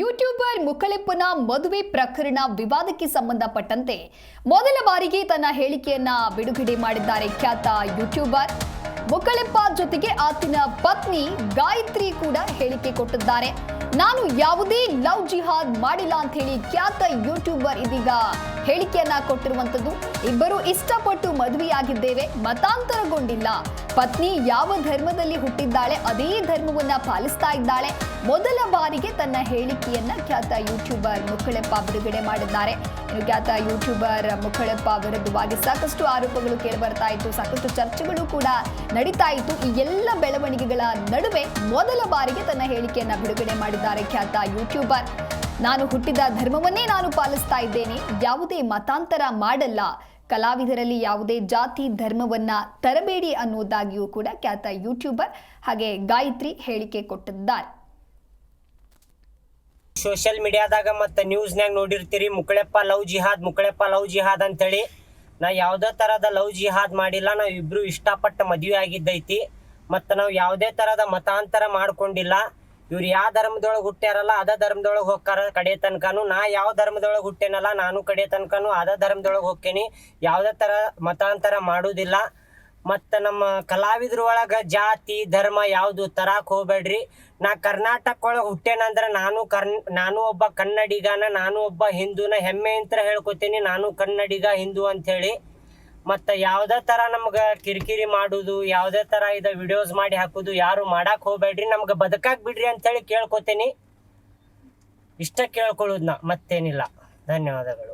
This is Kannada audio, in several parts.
ಯೂಟ್ಯೂಬರ್ ಮುಖಳಿಪ್ಪನ ಮದುವೆ ಪ್ರಕರಣ ವಿವಾದಕ್ಕೆ ಸಂಬಂಧಪಟ್ಟಂತೆ ಮೊದಲ ಬಾರಿಗೆ ತನ್ನ ಹೇಳಿಕೆಯನ್ನ ಬಿಡುಗಡೆ ಮಾಡಿದ್ದಾರೆ ಖ್ಯಾತ ಯೂಟ್ಯೂಬರ್. ಮುಖಳಿಪ್ಪ ಜೊತೆಗೆ ಆತನ ಪತ್ನಿ ಗಾಯತ್ರಿ ಕೂಡ ಹೇಳಿಕೆ ಕೊಟ್ಟಿದ್ದಾರೆ. ನಾನು ಯಾವುದೇ ಲವ್ ಜಿಹಾದ್ ಮಾಡಿಲ್ಲ ಅಂತ ಹೇಳಿ ಖ್ಯಾತ ಯೂಟ್ಯೂಬರ್ ಇದೀಗ ಹೇಳಿಕೆಯನ್ನ ಕೊಟ್ಟಿರುವಂತದ್ದು. ಇಬ್ಬರು ಇಷ್ಟಪಟ್ಟು ಮದುವೆಯಾಗಿದ್ದೇವೆ, ಮತಾಂತರಗೊಂಡಿಲ್ಲ. ಪತ್ನಿ ಯಾವ ಧರ್ಮದಲ್ಲಿ ಹುಟ್ಟಿದ್ದಾಳೆ, ಅದೇ ಧರ್ಮವನ್ನ ಪಾಲಿಸ್ತಾ ಇದ್ದಾಳೆ. ಮೊದಲ ಬಾರಿಗೆ ತನ್ನ ಹೇಳಿಕೆಯನ್ನ ಖ್ಯಾತ ಯೂಟ್ಯೂಬರ್ ಮುಕ್ಕಳಪ್ಪ ಬಿಡುಗಡೆ ಮಾಡಿದ್ದಾರೆ. ಖ್ಯಾತ ಯೂಟ್ಯೂಬರ್ ಮುಕ್ಕಳಪ್ಪ ವಿರುದ್ಧವಾಗಿ ಸಾಕಷ್ಟು ಆರೋಪಗಳು ಕೇಳಿಬರ್ತಾ ಇತ್ತು. ಸಾಕಷ್ಟು ಚರ್ಚೆಗಳು ಕೂಡ ನಡೀತಾ ಇತ್ತು. ಈ ಎಲ್ಲ ಬೆಳವಣಿಗೆಗಳ ನಡುವೆ ಮೊದಲ ಬಾರಿಗೆ ತನ್ನ ಹೇಳಿಕೆಯನ್ನ ಬಿಡುಗಡೆ ಮಾಡಿದ್ದಾರೆ ಖ್ಯಾತ ಯೂಟ್ಯೂಬರ್. ನಾನು ಹುಟ್ಟಿದ ಧರ್ಮವನ್ನೇ ನಾನು ಪಾಲಿಸ್ತಾ ಇದ್ದೇನೆ. ಯಾವುದೇ ಮತಾಂತರ ಮಾಡಲ್ಲ. ಕಲಾವಿದರಲ್ಲಿ ಯಾವುದೇ ಜಾತಿ, ಧರ್ಮವನ್ನ ತರಬೇಡಿ ಅನ್ನೋದಾಗಿಯೂ ಕೂಡ ಖ್ಯಾತ ಯೂಟ್ಯೂಬರ್ ಹಾಗೆ ಗಾಯತ್ರಿ ಹೇಳಿಕೆ ಕೊಟ್ಟಿದ್ದಾರೆ. ಸೋಷಿಯಲ್ ಮೀಡಿಯಾದಾಗ ಮತ್ತೆ ನ್ಯೂಸ್ನಾಗ ನೋಡಿರ್ತೀರಿ ಮುಕ್ಕಳೆಪ್ಪ ಲವ್ ಜಿಹಾದ್ ಮುಕ್ಕಳೆಪ್ಪ ಲವ್ ಜಿಹಾದ್ ಅಂತೇಳಿ. ನಾ ಯಾವುದೇ ತರಹದ ಲವ್ ಜಿಹಾದ್ ಮಾಡಿಲ್ಲ ಇಬ್ರು ಇಷ್ಟಪಟ್ಟು ಮದುವೆ ಆಗಿದ್ದೈತಿ. ಮತ್ತು ನಾವು ಯಾವುದೇ ತರಹದ ಮತಾಂತರ ಮಾಡ್ಕೊಂಡಿಲ್ಲ. ಇವ್ರು ಯಾವ ಧರ್ಮದೊಳಗೆ ಹುಟ್ಟ್ಯಾರಲ್ಲ ಅದ ಧರ್ಮದೊಳಗೆ ಹೋಗ್ತಾರ ಕಡೆ ತನಕನು. ನಾ ಯಾವ ಧರ್ಮದೊಳಗೆ ಹುಟ್ಟೇನಲ್ಲ, ನಾನು ಕಡೆ ತನಕನು ಅದ ಧರ್ಮದೊಳಗೆ ಹೋಗ್ತೇನಿ ಯಾವುದೇ ಥರ ಮತಾಂತರ ಮಾಡೋದಿಲ್ಲ. ಮತ್ತು ನಮ್ಮ ಕಲಾವಿದ್ರ ಒಳಗೆ ಜಾತಿ, ಧರ್ಮ ಯಾವುದು ತರಾಕ್ ಹೋಗ್ಬೇಡ್ರಿ. ನಾ ಕರ್ನಾಟಕ ಒಳಗೆ ಹುಟ್ಟೇನಂದ್ರೆ ನಾನು ಕರ್, ನಾನು ಒಬ್ಬ ಕನ್ನಡಿಗನ, ನಾನು ಒಬ್ಬ ಹಿಂದೂನ ಹೆಮ್ಮೆ ಅಂತ ಹೇಳ್ಕೊತೀನಿ. ನಾನು ಕನ್ನಡಿಗ, ಹಿಂದೂ ಅಂಥೇಳಿ ಮತ್ತು ಯಾವುದೇ ಥರ ನಮ್ಗೆ ಕಿರಿಕಿರಿ ಮಾಡೋದು, ಯಾವುದೇ ಥರ ಇದು ವಿಡಿಯೋಸ್ ಮಾಡಿ ಹಾಕೋದು, ಯಾರು ಮಾಡಕ್ಕೆ ಹೋಗ್ಬೇಡ್ರಿ. ನಮ್ಗೆ ಬದುಕಾಕ್ ಬಿಡ್ರಿ ಅಂತೇಳಿ ಕೇಳ್ಕೊತೀನಿ. ಇಷ್ಟ ಕೇಳ್ಕೊಳ್ಳೋದು ನಾ, ಮತ್ತೇನಿಲ್ಲ. ಧನ್ಯವಾದಗಳು.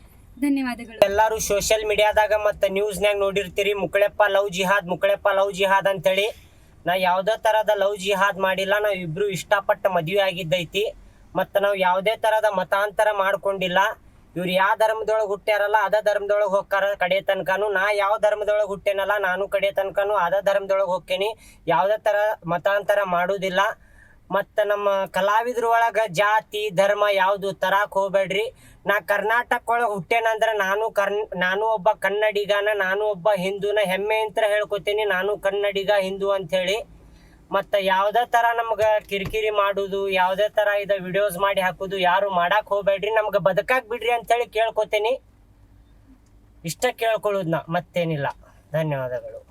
ಧನ್ಯವಾದಗಳು. ಎಲ್ಲರೂ ಸೋಷಿಯಲ್ ಮೀಡಿಯಾದಾಗ ಮತ್ತು ನ್ಯೂಸ್ನ್ಯಾಗ ನೋಡಿರ್ತೀರಿ ಮುಕ್ಕಳೆಪ್ಪ ಲವ್ ಜಿಹಾದ್ ಮುಕ್ಕಳೆಪ್ಪ ಲವ್ ಜಿಹಾದ್ ಅಂತೇಳಿ. ನಾ ಯಾವುದೇ ತರದ ಲವ್ ಜಿಹಾದ್ ಮಾಡಿಲ್ಲ, ನಾವು ಇಬ್ರು ಇಷ್ಟಪಟ್ಟ ಮದುವೆ ಆಗಿದ್ದೈತಿ. ಮತ್ತ ನಾವು ಯಾವುದೇ ತರದ ಮತಾಂತರ ಮಾಡ್ಕೊಂಡಿಲ್ಲ. ಇವ್ರು ಯಾವ ಧರ್ಮದೊಳಗೆ ಹುಟ್ಟ್ಯಾರಲ್ಲ, ಅದ ಧರ್ಮದೊಳಗೆ ಹೋಗ್ತಾರ ಕಡೆ ತನಕನು. ನಾ ಯಾವ ಧರ್ಮದೊಳಗೆ ಹುಟ್ಟೇನಲ್ಲ, ನಾನು ಕಡೆ ತನಕನು, ಅದ ಧರ್ಮದೊಳಗೆ ಹೋಗ್ತೇನೆ ಯಾವುದೇ ತರ ಮತಾಂತರ ಮಾಡೋದಿಲ್ಲ. ಮತ್ತು ನಮ್ಮ ಕಲಾವಿದ್ರ ಒಳಗೆ ಜಾತಿ, ಧರ್ಮ ಯಾವುದು ತರಾಕ್ ಹೋಗ್ಬೇಡ್ರಿ. ನಾ ಕರ್ನಾಟಕ ಒಳಗೆ ಹುಟ್ಟೇನಂದ್ರೆ ನಾನು ಕರ್ನ್, ನಾನು ಒಬ್ಬ ಕನ್ನಡಿಗನ, ನಾನು ಒಬ್ಬ ಹಿಂದೂನ ಹೆಮ್ಮೆ ಅಂತ ಹೇಳ್ಕೊತೀನಿ. ನಾನು ಕನ್ನಡಿಗ, ಹಿಂದೂ ಅಂಥೇಳಿ. ಮತ್ತು ಯಾವುದೇ ಥರ ನಮ್ಗೆ ಕಿರಿಕಿರಿ ಮಾಡೋದು, ಯಾವುದೇ ಥರ ಇದು ವಿಡಿಯೋಸ್ ಮಾಡಿ ಹಾಕೋದು, ಯಾರು ಮಾಡಕ್ಕೆ ಹೋಗ್ಬೇಡ್ರಿ. ನಮ್ಗೆ ಬದುಕಾಕ್ ಬಿಡ್ರಿ ಅಂತೇಳಿ ಕೇಳ್ಕೊತೀನಿ. ಇಷ್ಟ ಕೇಳ್ಕೊಳ್ಳೋದು ನಾ, ಮತ್ತೇನಿಲ್ಲ. ಧನ್ಯವಾದಗಳು.